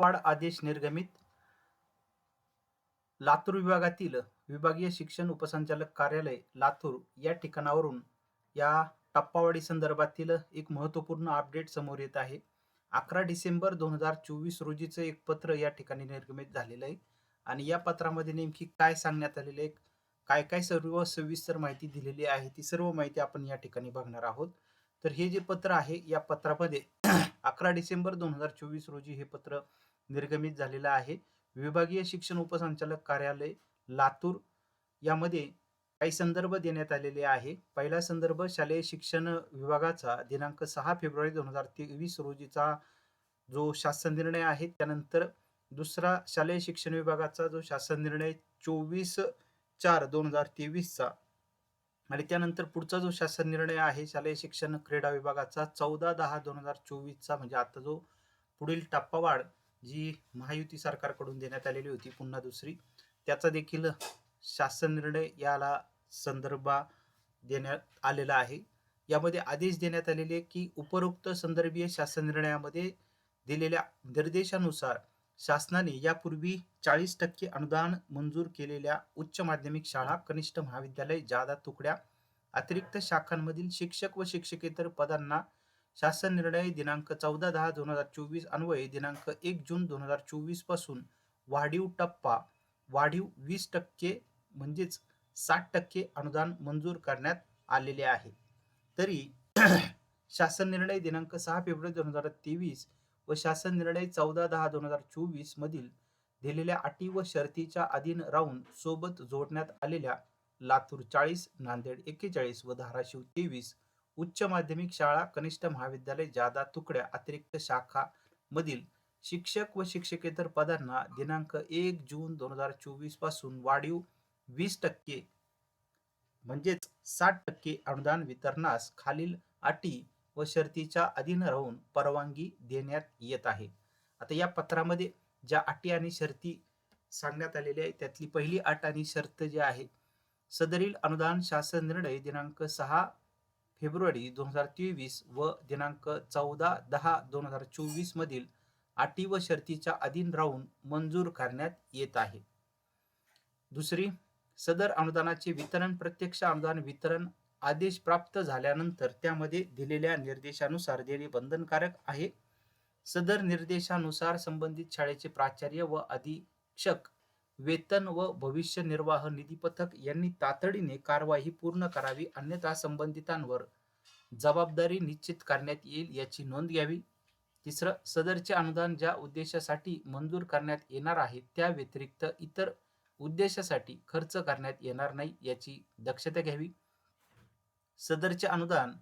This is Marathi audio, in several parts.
वाढ आदेश निर्गमित. लातूर विभागातील विभागीय शिक्षण उपसंचालक कार्यालय लातूर या ठिकाणावरून या टप्पावाडी संदर्भातील एक महत्त्वपूर्ण अपडेट समोर येत आहे. अकरा डिसेंबर दोन हजार चोवीस रोजीचं एक पत्र या ठिकाणी निर्गमित झालेलं आहे. आणि या पत्रामध्ये नेमकी काय सांगण्यात आलेलं आहे काय काय सर्व सविस्तर माहिती दिलेली आहे ती सर्व माहिती आपण या ठिकाणी बघणार आहोत. तर हे जे पत्र आहे या पत्रामध्ये अकरा डिसेंबर दोन हजार चोवीस रोजी हे पत्र निर्गमित झालेला आहे. विभागीय शिक्षण उपसंचालक कार्यालय लातूर यामध्ये काही संदर्भ देण्यात आलेले आहे. पहिला संदर्भ शालेय शिक्षण विभागाचा दिनांक सहा फेब्रुवारी दोन हजार तेवीस रोजीचा जो शासन निर्णय आहे त्यानंतर दुसरा शालेय शिक्षण विभागाचा जो शासन निर्णय चोवीस चार दोन हजार तेवीसचा आणि त्यानंतर पुढचा जो शासन निर्णय आहे शालेय शिक्षण क्रीडा विभागाचा चौदा दहा दोन हजार चोवीसचा म्हणजे आता जो पुढील टप्पावाढ जी महायुती सरकारकडून देण्यात आलेली होती पुन्हा दुसरी त्याचा देखील शासन निर्णय याला संदर्भा देण्यात आलेला आहे. यामध्ये आदेश देण्यात आलेले की उपरोक्त संदर्भीय शासन निर्णयामध्ये दिलेल्या निर्देशानुसार शासनाने यापूर्वी चाळीस टक्के अनुदान मंजूर केलेल्या उच्च माध्यमिक शाळा कनिष्ठ महाविद्यालय जादा तुकड्या अतिरिक्त शाखांमधील शिक्षक व शिक्षकेतर पदांना शासन निर्णय दिनांक चौदा दहा दोन हजार चोवीस अन्वये दिनांक एक जून दोन हजार चोवीसपासून वाढीव टप्पा वाढीव वीस टक्के म्हणजेच साठ टक्के अनुदान मंजूर करण्यात आलेले आहे. तरी शासन निर्णय दिनांक सहा फेब्रुवारी दोन हजार तेवीस व शासन निर्णय चौदा दहा दोन हजार चोवीस मधील दिलेल्या अटी व शर्तीच्या अधीन राहून सोबत जोडण्यात आलेल्या लातूर चाळीस नांदेड एक्केचाळीस व धाराशिव तेवीस उच्च माध्यमिक शाळा कनिष्ठ महाविद्यालय जादा तुकड्या अतिरिक्त शाखा मधील शिक्षक व शिक्षकेतर पदांना दिनांक एक जून दोन हजार चोवीसपासून वाढीव वीस टक्के म्हणजेच साठ टक्के अनुदान वितरणास खालील अटी व शर्तीच्या अधीन राहून परवानगी देण्यात येत आहे. आता या पत्रामध्ये ज्या अटी आणि शर्ती सांगण्यात आलेल्या आहे त्यातली पहिली अट आणि शर्त जी आहे सदरील अनुदान शासन निर्णय दिनांक सहा फेब्रुवारी दोन हजार तेवीस व दिनांक चौदा दहा दोन हजार चोवीस मधील अटी व शर्तीच्या अधीन राहून मंजूर करण्यात येत आहे. दुसरी सदर अनुदानाचे वितरण प्रत्यक्ष अनुदान वितरण आदेश प्राप्त झाल्यानंतर त्यामध्ये दिलेल्या निर्देशानुसार देणे बंधनकारक आहे. सदर निर्देशानुसार संबंधित शाळेचे प्राचार्य व अधीक्षक वेतन व भविष्य निर्वाह निधी पथक यांनी तातडीने कारवाई पूर्ण करावी अन्यथा संबंधितांवर जबाबदारी निश्चित करण्यात येईल याची नोंद घ्यावी. तिसरं सदरचे अनुदान ज्या उद्देशासाठी मंजूर करण्यात येणार आहे त्या व्यतिरिक्त इतर उद्देशासाठी खर्च करण्यात येणार नाही याची दक्षता घ्यावी. सदरचे अनुदान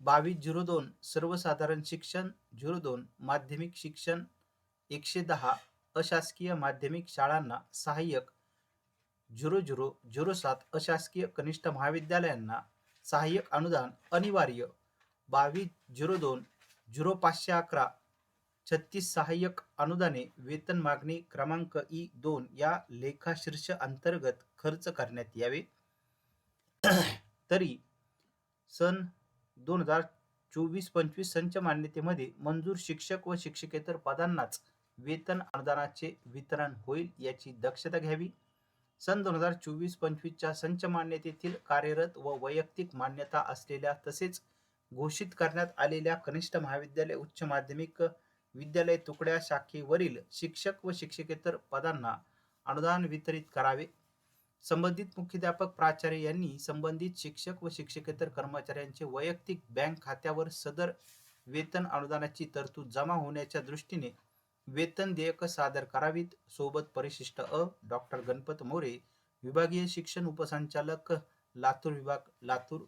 बावीस झिरो दोन सर्वसाधारण शिक्षण झिरो दोन माध्यमिक शिक्षण एकशे दहा अशासकीय माध्यमिक शाळांना सहाय्यक झिरो झिरो झिरो सात अशासकीय कनिष्ठ महाविद्यालयांना सहाय्यक अनुदान अनिवार्य बावीस झिरो दोन झिरो पाचशे अकरा छत्तीस सहाय्यक अनुदाने वेतन मागणी क्रमांक ई दोन या लेखाशीर्ष अंतर्गत खर्च करण्यात यावे. तरी सन दोन हजार चोवीस पंचवीस संच मान्यतेमध्ये मंजूर शिक्षक व शिक्षकेतर पदांनाच वेतन अनुदानाचे वितरण होईल याची दक्षता घ्यावी. सन दोन हजार चोवीस पंचवीसच्या संच मान्यतेतील कार्यरत व वैयक्तिक मान्यता असलेल्या तसेच घोषित करण्यात आलेल्या कनिष्ठ महाविद्यालय उच्च माध्यमिक विद्यालय तुकड्या शाखेवरील शिक्षक व शिक्षकेतर पदांना अनुदान वितरित करावे. संबंधित मुख्याध्यापक प्राचार्य यांनी संबंधित शिक्षक व शिक्षकेतर कर्मचाऱ्यांचे वैयक्तिक बँक खात्यावर सदर वेतन अनुदानाची तरतूद जमा होण्याच्या दृष्टीने वेतन देयक सादर करावीत. सोबत परिशिष्ट अ डॉक्टर गणपत मोरे विभागीय शिक्षण उपसंचालक लातूर विभाग लातूर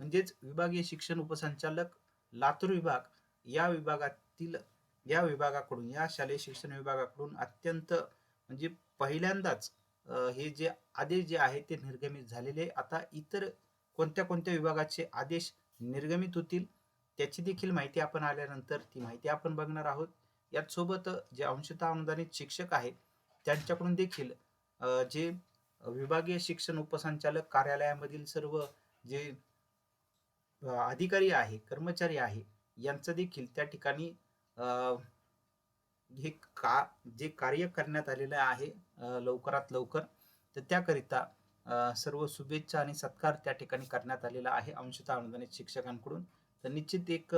म्हणजेच विभागीय शिक्षण उपसंचालक लातूर विभाग या विभागातील या विभागाकडून या शालेय शिक्षण विभागाकडून अत्यंत म्हणजे पहिल्यांदाच हे जे आदेश जे आहे ते निर्गमित झालेले. आता इतर कोणत्या कोणत्या विभागाचे आदेश निर्गमित होतील त्याची देखील माहिती आपण आल्यानंतर ती माहिती आपण बघणार आहोत. यात सोबत जे अंशतः अनुदानित शिक्षक आहेत त्यांच्याकडून देखील जे विभागीय शिक्षण उपसंचालक कार्यालयामधील सर्व जे अधिकारी आहे कर्मचारी आहे यांचं देखील त्या ठिकाणी हे का जे कार्य करण्यात आलेलं आहे लवकरात लवकर तर त्याकरिता सर्व शुभेच्छा आणि सत्कार त्या ठिकाणी करण्यात आलेला आहे अंशतः अनुदानित शिक्षकांकडून. तर निश्चित एक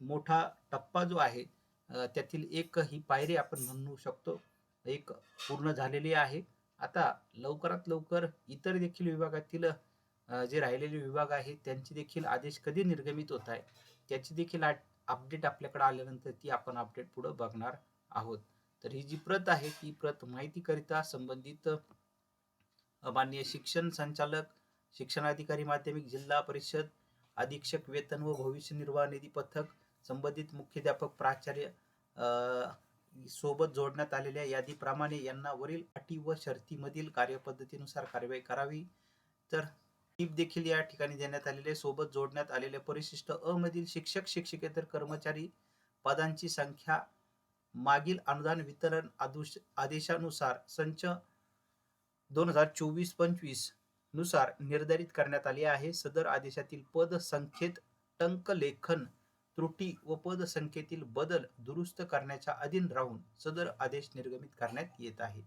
मोठा टप्पा जो आहे त्यातील एक ही पायरी आपण म्हणू शकतो. एक पूर्ण झालेली आहे. आता लवकरात लवकर इतर देखील विभागातील जे राहिलेले विभाग आहेत त्यांचे देखील आदेश कधी निर्गमित होत आहे त्याची देखील अपडेट आपल्याकडे आल्यानंतर ती आपण अपडेट पुढे बघणार आहोत. तर ही जी प्रत आहे ती प्रत माहितीकरिता संबंधित अ, माननीय शिक्षण संचालक शिक्षणाधिकारी माध्यमिक जिल्हा परिषद अधीक्षक वेतन व भविष्य निर्वाह निधी पथक संबंधित मुख्याध्यापक प्राचार्य सोबत जोडण्यात आलेल्या यादीप्रमाणे यांना वरील अटी व शर्तीमधील कार्यपद्धतीनुसार कार्यवाही करावी. तर टीप देखील या ठिकाणी देण्यात आलेले सोबत जोडण्यात आलेले परिशिष्ट अ मधील शिक्षक शिक्षकेतर कर्मचारी पदांची संख्या मागील अनुदान वितरण आदुश- आदेशानुसार संच दोन हजार चोवीस पंचवीसनुसार निर्धारित करण्यात आली आहे. सदर आदेशातील पद संख्येत टंक लेखन त्रुटी व पद संख्येतील बदल दुरुस्त करण्याच्या अधीन राहून सदर आदेश निर्गमित करण्यात येत आहे.